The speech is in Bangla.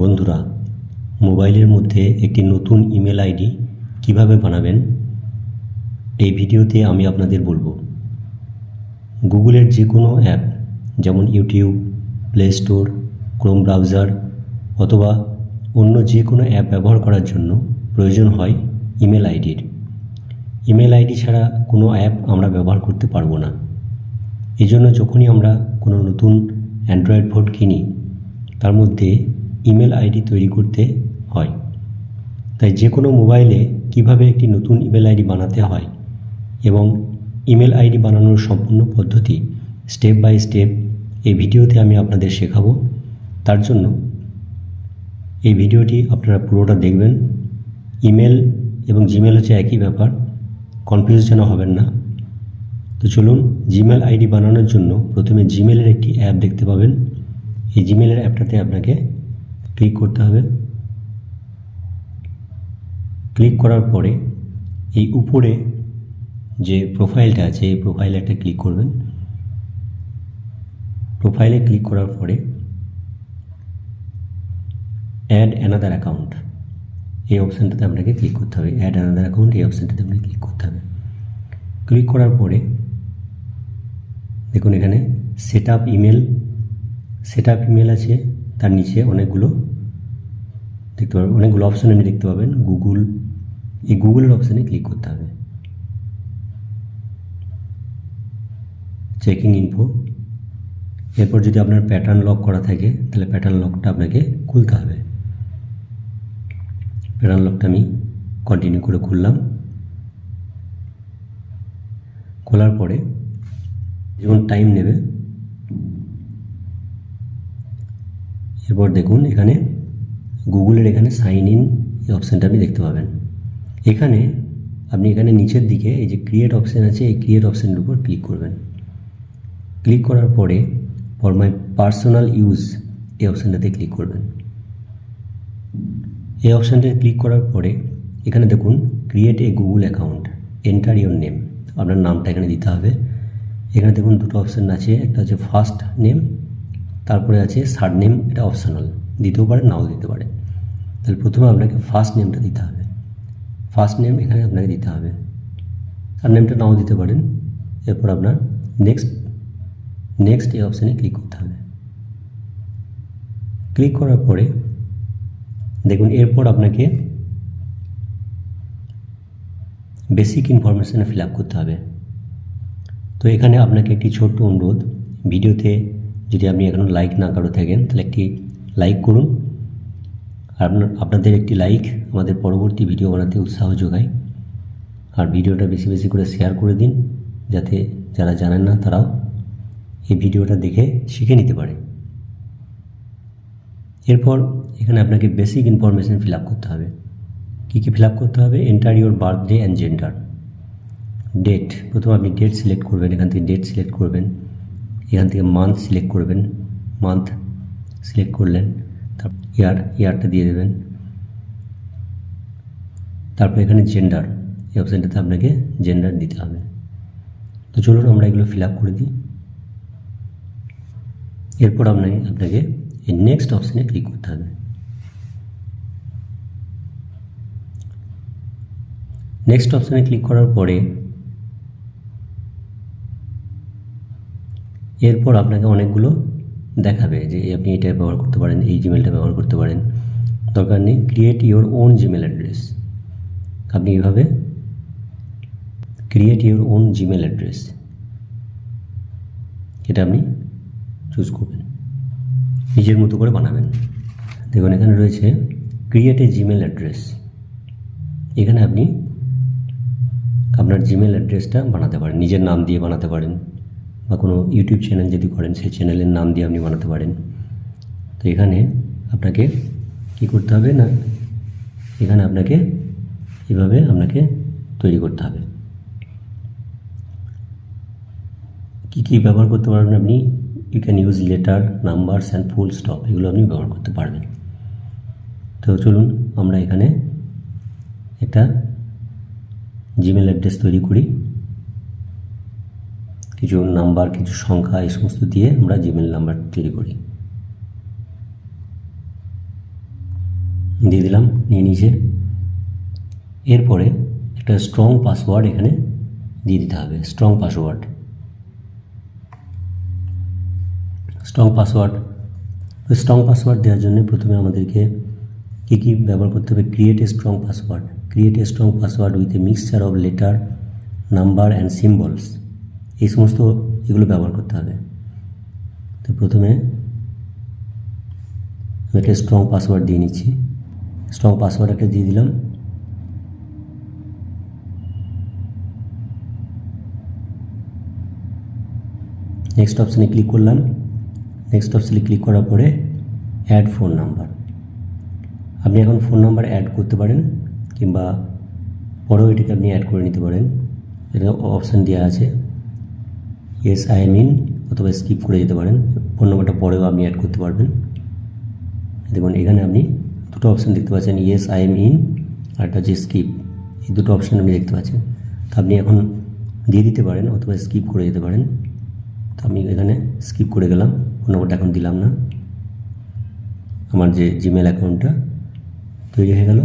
বন্ধুরা, মোবাইলের মধ্যে একটি নতুন ইমেল আইডি কীভাবে বানাবেন? এই ভিডিওতে আমি আপনাদের বলব। গুগলের যে কোনো অ্যাপ, যেমন YouTube, play store, Chrome browser অথবা অন্য যে কোনো অ্যাপ ব্যবহার করার জন্য প্রয়োজন হয় ইমেল আইডির। ইমেল আইডি ছাড়া কোনো অ্যাপ আমরা ব্যবহার করতে পারব না। এই জন্য যখনই আমরা কোনো নতুন অ্যান্ড্রয়েড ফোন কিনি, তার মধ্যে ইমেল আইডি তৈরি করতে হয়। তাই যে কোনো মোবাইলে কীভাবে একটি নতুন ইমেল আইডি বানাতে হয় এবং ইমেল আইডি বানানোর সম্পূর্ণ পদ্ধতি স্টেপ বাই স্টেপ এই ভিডিওতে আমি আপনাদের শেখাবো। তার জন্য এই ভিডিওটি আপনারা পুরোটা দেখবেন। ইমেল এবং জিমেল হচ্ছে একই ব্যাপার, কনফিউজ যেন হবেন না। তো চলুন জিমেল আইডি বানানোর জন্য প্রথমে জিমেলের একটি অ্যাপ দেখতে পাবেন। এই জিমেলের অ্যাপটাতে আপনাকে ক্লিক করতে হবে। ক্লিক করার পরে এই উপরে যে প্রোফাইলটা আছে, এই প্রোফাইলে একটা ক্লিক করবেন। প্রোফাইলে ক্লিক করার পরে অ্যাড অ্যানাদার অ্যাকাউন্ট এই অপশানটাতে আপনাকে ক্লিক করতে হবে। অ্যাড অ্যানাদার অ্যাকাউন্ট এই অপশানটাতে আপনাকে ক্লিক করতে হবে। ক্লিক করার পরে দেখুন এখানে set up email set up email আছে। তার নিচে অনেকগুলো দেখতে পাবেন। অনেকগুলো অপশান আপনি দেখতে পাবেন। গুগল এই গুগলের অপশানে ক্লিক করতে হবে। চেকিং ইনফো এরপর যদি আপনার প্যাটার্ন লক করা থাকে, তাহলে প্যাটার্ন লকটা আপনাকে খুলতে হবে। প্যাটার্ন লকটা আমি কন্টিনিউ করে খুললাম। খোলার পরে যেমন টাইম নেবে, এরপর দেখুন এখানে গুগলের এখানে সাইন ইন এই অপশানটা আপনি দেখতে পাবেন। এখানে আপনি এখানে নিচের দিকে এই যে ক্রিয়েট অপশান আছে, এই ক্রিয়েট অপশানের উপর ক্লিক করবেন। ক্লিক করার পরে ফর মাই পার্সোনাল ইউজ এই অপশানটাতে ক্লিক করবেন। এই অপশানটাতে ক্লিক করার পরে এখানে দেখুন create a Google account enter your name আপনার নামটা এখানে দিতে হবে। এখানে দেখুন দুটো অপশান আছে, একটা হচ্ছে ফার্স্ট নেম তারপরে আছে থার্ড নেম এটা অপশনাল দিতেও পারে নাও দিতে পারে। তাহলে প্রথমে আপনাকে ফার্স্ট নেমটা দিতে হবে। ফার্স্ট নেম এখানে আপনাকে দিতে হবে। থার্ড নেমটা নাও দিতে পারেন। এরপর আপনার নেক্সট নেক্সট এই অপশানে ক্লিক করতে হবে। ক্লিক করার পরে দেখুন, এরপর আপনাকে বেসিক ইনফরমেশানে ফিল আপ করতে হবে। তো এখানে আপনাকে একটি ছোট্ট অনুরোধ। ভিডিওতে যদি আপনি এখনও লাইক না করে থাকেন, তাহলে একটি লাইক করুন। আর আপনাদের একটি লাইক আমাদের পরবর্তী ভিডিও বানাতে উৎসাহ যোগায়। আর ভিডিওটা বেশি বেশি করে শেয়ার করে দিন, যাতে যারা জানেন না তারাও এই ভিডিওটা দেখে শিখে নিতে পারে। এরপর এখানে আপনাকে বেসিক ইনফরমেশান ফিল করতে হবে। কী কী ফিল করতে হবে? Enter your birthday and gender date প্রথমে আপনি ডেট সিলেক্ট করবেন, এখান থেকে ডেট সিলেক্ট করবেন। এখান থেকে মান্থ সিলেক্ট করবেন। মান্থ সিলেক্ট করলেন। তারপর ইয়ার, ইয়ারটা দিয়ে দেবেন। তারপর এখানে জেন্ডার এই অপশানটাতে আপনাকে জেন্ডার দিতে হবে। তো চলুন আমরা এগুলো ফিল করে দিই। এরপর আপনাকে আপনাকে এই নেক্সট অপশানে ক্লিক করতে হবে। নেক্সট অপশানে ক্লিক করার পরে এরপর আপনাকে অনেকগুলো দেখাবে যে আপনি এটা ব্যবহার করতে পারেন, এই জিমেলটা ব্যবহার করতে পারেন। দরকার নেই create your own Gmail address আপনি এইভাবে create your own Gmail address এটা আপনি চুজ করবেন। নিজের মতো করে বানাবেন। দেখুন, এখানে রয়েছে ক্রিয়েট এ জিমেল অ্যাড্রেস এখানে আপনি আপনার জিমেল অ্যাড্রেসটা বানাতে পারেন, নিজের নাম দিয়ে বানাতে পারেন। বা কোনো ইউটিউব চ্যানেল যদি করেন, সেই চ্যানেলের নাম দিয়ে আপনি বানাতে পারেন। তো এখানে আপনাকে কি করতে হবে না, এখানে আপনাকে এভাবে আপনাকে তৈরি করতে হবে। কী কী ব্যবহার করতে পারবেন আপনি? You can use letter numbers and full stop এগুলো আপনি ব্যবহার করতে পারবেন। তো চলুন, আমরা এখানে একটা জিমেল অ্যাড্রেস তৈরি করি। কিছু নাম্বার, কিছু সংখ্যা, এই সমস্ত দিয়ে আমরা জিমেল নাম্বার তৈরি করি। দিয়ে দিলাম, নিয়ে নিয়েছে। এরপরে একটা স্ট্রং পাসওয়ার্ড এখানে দিয়ে দিতে হবে strong password strong password strong password দেওয়ার জন্য প্রথমে আমাদেরকে কী কী ব্যবহার করতে হবে? Create a strong password create a strong password with a mixture of letter number and symbols এই সমস্ত এগুলো ব্যবহার করতে হবে। তো প্রথমে আমি একটা স্ট্রং পাসওয়ার্ড দিয়ে নিচ্ছি। স্ট্রং পাসওয়ার্ড একটা দিয়ে দিলাম। নেক্সট অপশানে ক্লিক করলাম। নেক্সট অপশানে ক্লিক করার পরে অ্যাড ফোন নাম্বার আপনি এখন ফোন নাম্বার অ্যাড করতে পারেন কিংবা পরেও এটাকে আপনি অ্যাড করে নিতে পারেন। এটা অপশান দেওয়া আছে। এস আই এম ইন অথবা স্কিপ করে যেতে পারেন। ফোন নম্বরটা পরেও আপনি অ্যাড করতে পারবেন। দেখুন, এখানে আপনি দুটো অপশান দেখতে পাচ্ছেন। ইয়েস আই এম ইন আর একটা হচ্ছে স্কিপ এই দুটো অপশান আপনি দেখতে পাচ্ছেন। তো আপনি এখন দিয়ে দিতে পারেন অথবা স্কিপ করে যেতে পারেন। তো আমি এখানে স্কিপ করে গেলাম। ফোন নম্বরটা এখন দিলাম না। আমার যে জিমেল অ্যাকাউন্টটা তৈরি হয়ে গেল।